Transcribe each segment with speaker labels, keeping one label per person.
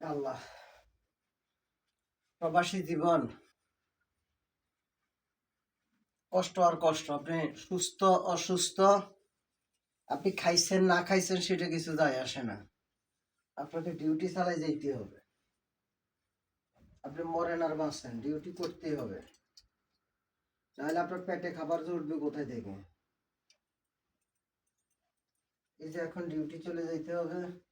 Speaker 1: আল্লাহ প্রবাসী জীবন। কষ্ট আর কষ্ট, আপনি সুস্থ, অসুস্থ, আপনি খাইছেন, না খাইছেন, সেটা কিছু যায় আসে না। আপনাকে ডিউটি চালাই যেতে হবে। আপনি মরেন আর বাঁচছেন ডিউটি করতেই হবে। নাহলে আপনার পেটে খাবার জুটবে কোথায় থেকে? এই যে এখন ডিউটি চলে যাইতে হবে।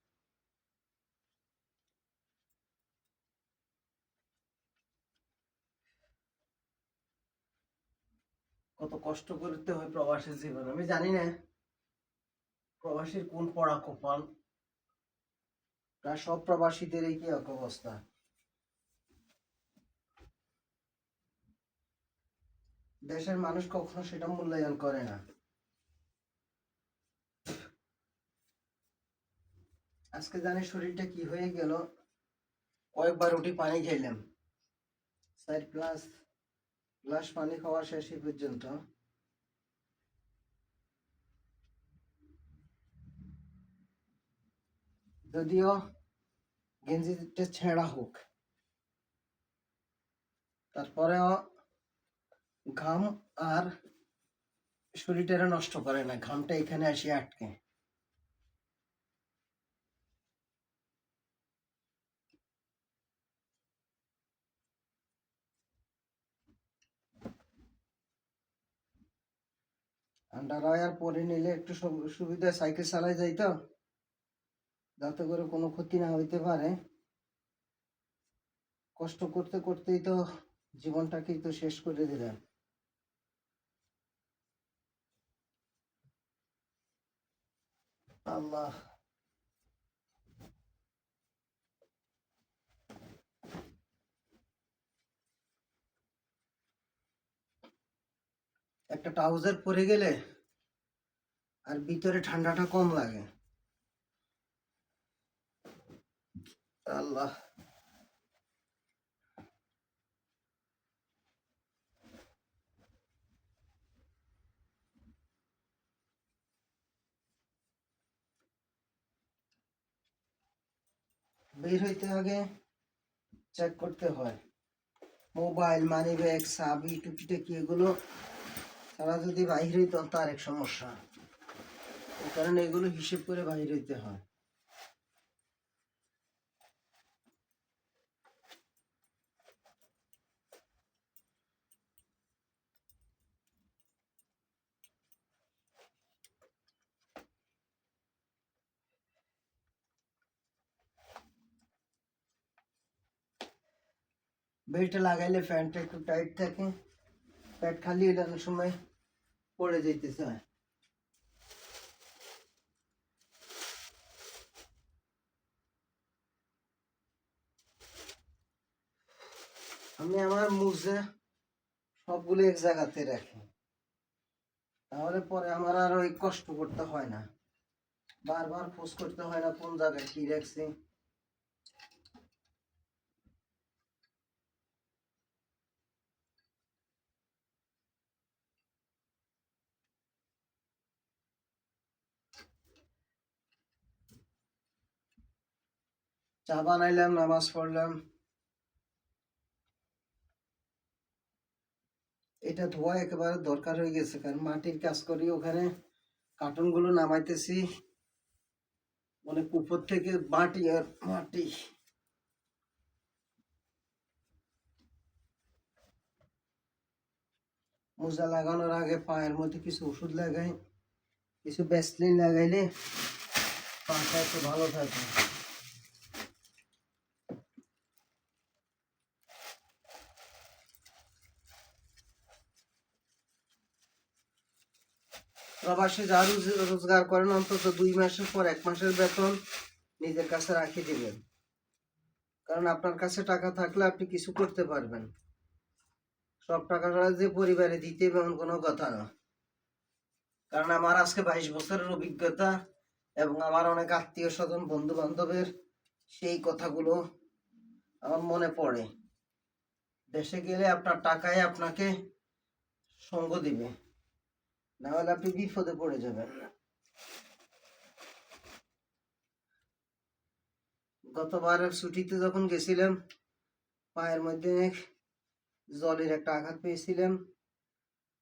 Speaker 1: কত কষ্ট করতে হয় প্রবাসী জীবন। আমি জানি না প্রবাসীর কোন পড়া কপাল। প্রায় সব প্রবাসীদের এই কি অবস্থা। দেশের মানুষ কখনো সেটা মূল্যায়ন করে না। আজকে জানি শরীরটা কি হয়ে গেল। কয়েকবার রুটি পানি খাইলাম চার প্লাস গ্লাস পানি খাওয়া শেষ পর্যন্ত। যদিও গেঞ্জিটা ছেঁড়া হোক। তারপরেও ঘাম আর শরীরটা নষ্ট করে না, ঘামটা এখানে আসে আটকে। আন্ডারওয়্যার পরে নিলে একটু সুবিধা, সাইকেল চালাই যাই তো। যাতে করে কোনো ক্ষতি না হইতে পারে। কষ্ট করতে করতেই তো জীবনটাকেই তো শেষ করে দিলেন। আল্লাহ। একটা ট্রাউজার পরে গেলে আর ভিতরে ঠান্ডাটা কম লাগে। আল্লাহ। বের হইতে আগে চেক করতে হয়। মোবাইল মানি ব্যাগ চাবি টুকিটাকি এগুলো তারা যদি বাইরে হইতো, তার এক সমস্যা। কারণে এগুলো হিসেব করে বাইরে হইতে হয়। বেল্ট লাগাইলে প্যান্টটা একটু টাইট থাকে। প্যান্ট খালি হলে অনেক সময় পড়ে যাইতেছে। আমি আমার মুজে সবগুলো এক জায়গাতে রাখি। তাহলে পরে আমার আর ওই কষ্ট করতে হয় না। বারবার পোস্ট করতে হয় না কোন জায়গায় কি রাখছি। চা বানাইলাম নামাজ পড়লাম এটা ধোয়া একেবারে দরকার হয়ে গেছে, কারণ মাটির কাজ করি ওখানে। কার্টুনগুলো নামাইতেছি। মানে উপর থেকে মাটি আর মাটি। মোজা লাগানোর আগে পায়ের মধ্যে কিছু ওষুধ লাগাই, কিছু ব্যাসলিন লাগাইলে পাটা একটু ভালো থাকে। প্রবাসী যা রোজ- রোজগার করেন, অন্তত দুই মাসের পর এক মাসের বেতন নিজের কাছে রাখি দিবেন। কারণ আপনার কাছে টাকা থাকলে আপনি কিছু করতে পারবেন। সব টাকাটা যে পরিবারে দিতে এমন কোনো কথা না। কারণ আমার আজকে বাইশ বছরের অভিজ্ঞতা এবং আমার অনেক আত্মীয় স্বজন বন্ধু বান্ধবের সেই কথাগুলো আমার মনে পড়ে। দেশে গেলে আপনার টাকায় আপনাকে সঙ্গ দিবে। না হলে আপনি বিপদে পড়ে যাবেন। গতবারের ছুটিতে যখন গেছিলাম, পায়ের মধ্যে জলের একটা আঘাত পেয়েছিলাম।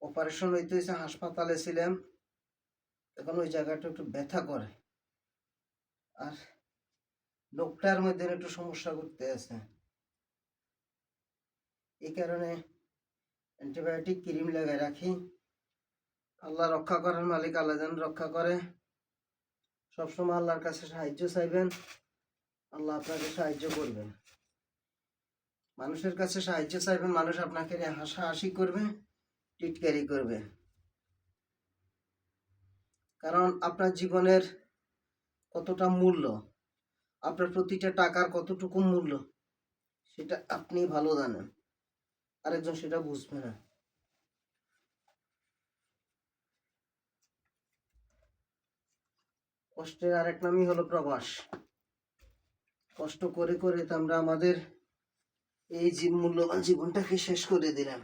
Speaker 1: অপারেশন হইতে হয়েছে হাসপাতালে ছিলাম। এখন ওই জায়গাটা একটু ব্যথা করে। আর লোকটার মধ্যে একটু সমস্যা করতে আছে। এই কারণে অ্যান্টিবায়োটিক ক্রিম লাগাই রাখি। আল্লাহ রক্ষা করার মালিক আল্লাহ যেন রক্ষা করে। সবসময় আল্লাহর কাছে সাহায্য চাইবেন, আল্লাহ আপনাকে সাহায্য করবেন। মানুষের কাছে সাহায্য চাইবেন, মানুষ আপনাকে হাসাহাসি করবে, টিটকারি করবে। কারণ আপনার জীবনের কতটা মূল্য, আপনার প্রতিটা টাকার কতটুকু মূল্য, সেটা আপনি ভালো জানেন। আরেকজন সেটা বুঝবে না। কষ্টের আরেক নামই হলো প্রবাস। কষ্ট করে করে তো আমরা আমাদের এই মূল্যবান জীবনটাকে শেষ করে দিলাম।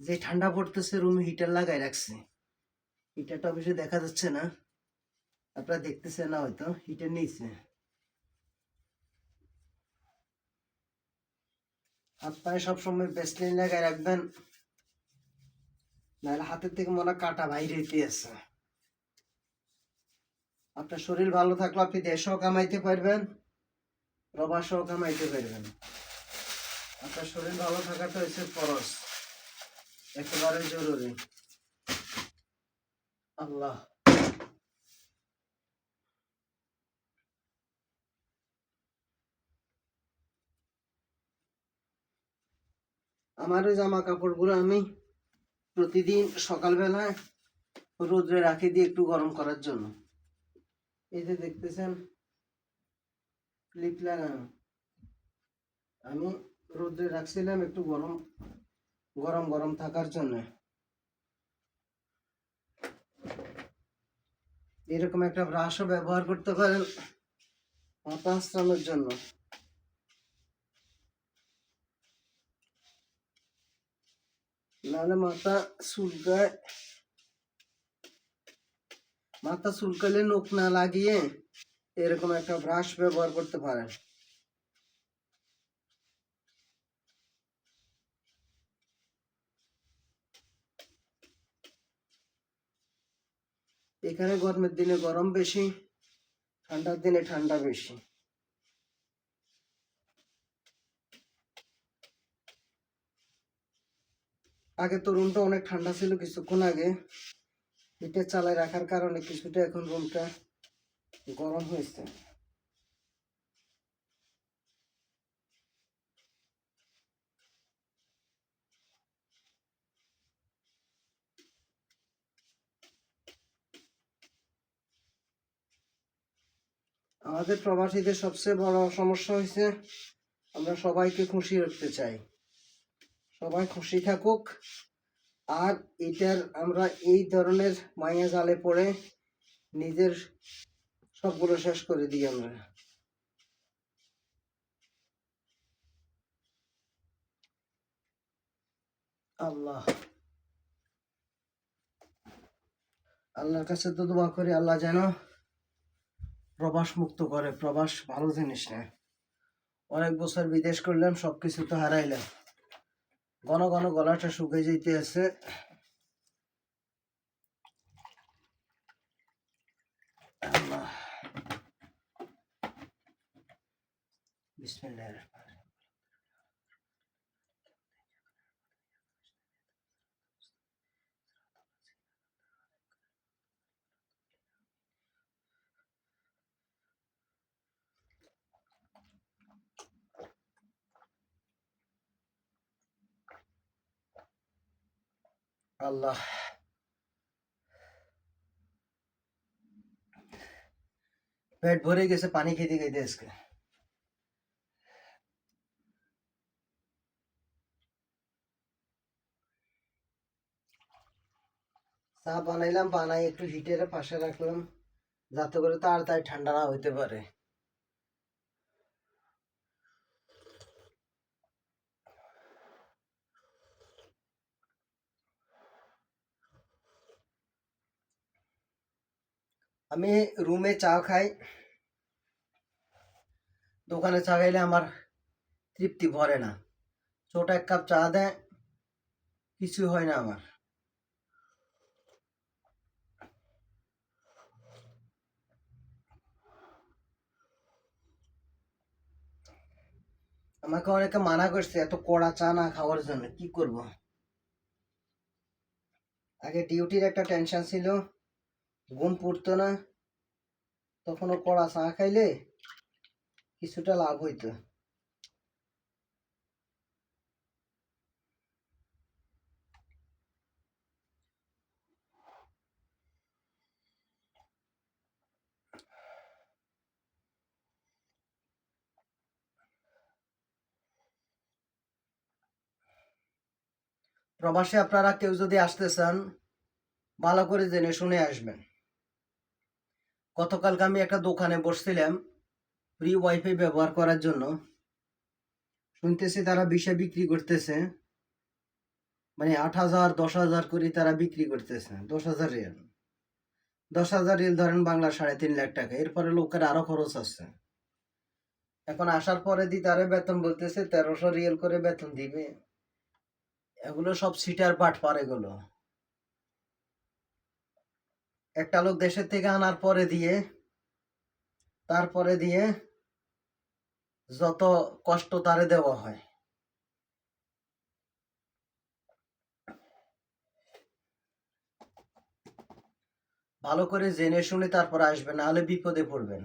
Speaker 1: যে ঠান্ডা পড়তেছে রুমে হিটার লাগাই রাখছে। হিটারটা অবশ্যই দেখা যাচ্ছে না। আপনারা দেখতেছেন না হয়তো হিটার নিচে হাত পায়ে সবসময় বেসলিন লাগাই রাখবেন। নাহলে হাতের থেকে মনে কাটা বাইরে আছে। আপনার শরীর ভালো থাকলে আপনি দেশও কামাইতে পারবেন, প্রবাসও কামাইতে পারবেন। আপনার শরীর ভালো থাকাটা হচ্ছে ফরজ। একেবারে জরুরি। আল্লাহ। আমার ওই জামা কাপড়গুলো আমি প্রতিদিন সকালবেলায় রোদ্রে রাখি দিয়ে একটু গরম করার জন্য। এই যে দেখতেছেন, ক্লিপ লাগানো। আমি রোদ্রে রাখছিলাম একটু গরম গরম গরম থাকার জন্য। এরকম একটা ব্রাশও ব্যবহার করতে পারেন আঁচড়ানোর জন্য। নাহলে মাথা চুলকায় মাথা চুলকালে নখ না লাগিয়ে এরকম একটা ব্রাশ ব্যবহার করতে পারেন এখানে গরমের দিনে গরম বেশি ঠান্ডার দিনে ঠান্ডা বেশি আগে তো রুমটা অনেক ঠান্ডা ছিল কিছুক্ষণ আগে। হিটার চালায় রাখার কারণে কিছুটা এখন রুমটা গরম হয়েছে। আমাদের প্রবাসীদের সবচেয়ে বড় সমস্যা হয়েছে, আমরা সবাইকে খুশি রাখতে চাই। সবাই খুশি থাকুক। আর এটার আমরা এই ধরনের মায়া জালে পড়ে নিজের সবগুলো শেষ করে দিই আমরা। আল্লাহ। আল্লাহর কাছে তো দোয়া করি, আল্লাহ যেন প্রবাস মুক্ত করে। প্রবাস ভালো জিনিস না। অনেক বছর বিদেশ করলাম, সবকিছু তো হারাইলাম। ঘন ঘন গলাটা শুকিয়ে যেতে আছে। আল্লাহ। আল্লাহ। পেট ভরে গেছে, পানি খেতে খেতে আজকে। চা বানাইলাম, বানাই একটু হিটের পাশে রাখলাম, যাতে করে তাড়াতাড়ি ঠান্ডা না হইতে পারে। আমি রুমে চা খাই। দোকানে চা খাইলে আমার তৃপ্তি ভরে না। ছোট এক কাপ চা দেয় কিছু হয় না আমার। আমাকে অনেকে মানা করছে, এত কড়া চা না খাওয়ার জন্য, কি করব? আগে ডিউটির একটা টেনশন ছিল। ঘুম পড়তো না। তখনও কড়া চা খাইলে কিছুটা লাভ হইতো। প্রবাসে আপনারা কেউ যদি আসতে চান, ভালো করে জেনে শুনে আসবেন। গতকালকে আমি একটা দোকানে বসছিলাম ফ্রি ওয়াইফাই ব্যবহার করার জন্য। শুনতেছি তারা বিষে বিক্রি করতেছে। মানে আট হাজার, দশ হাজার করে তারা বিক্রি করতেছে, দশ হাজার রিয়াল। দশ হাজার রিয়াল ধরেন বাংলা সাড়ে তিন লাখ টাকা, এরপরে লোকের আরও খরচ আছে। এখন আসার পরে দি তারা বেতন বলতেছে, তেরোশো রিয়াল করে বেতন দিবে। এগুলো সব সিটার পাট পার এগুলো। একটা লোক দেশের থেকে আনার পরে দিয়ে, তারপরে দিয়ে যত কষ্ট তারে দেওয়া হয়। ভালো করে জেনে শুনে তারপর আসবেন, নাহলে বিপদে পড়বেন।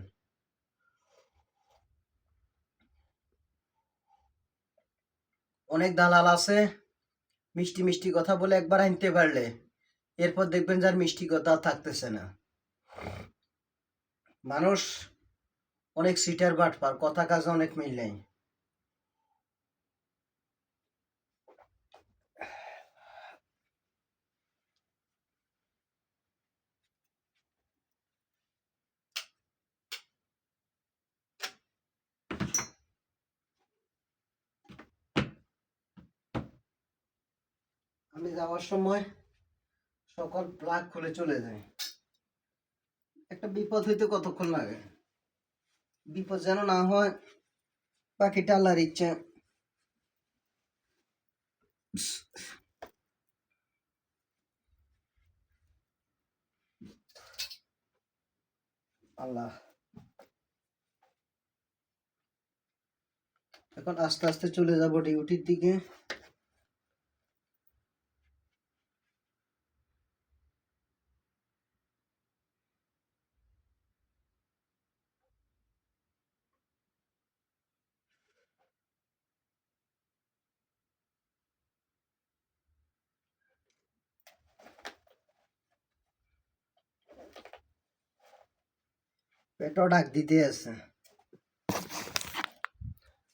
Speaker 1: অনেক দালাল আছে, মিষ্টি মিষ্টি কথা বলে একবার আনতে পারলে। এরপর দেখবেন যার মিষ্টি কথা থাকতেছে না। মানুষ অনেক সিটার বাটপার কথা কাজে অনেক মিল নেই। আমি যাওয়ার সময় সকল প্লাগ খুলে চলে যায়। একটা বিপদ হইতে কতক্ষণ লাগে? বিপদ যেন না হয় পাখিটা আল্লাহর ইচ্ছে। আল্লাহ। এখন আস্তে আস্তে চলে যাব ডিউটির দিকে। পেটও ডাক দিতে আছে।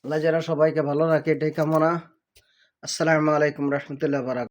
Speaker 1: আল্লাহ যারা সবাইকে ভালো রাখে, এটাই কামনা। আসসালামু আলাইকুম রহমতুল্লাহ বারাক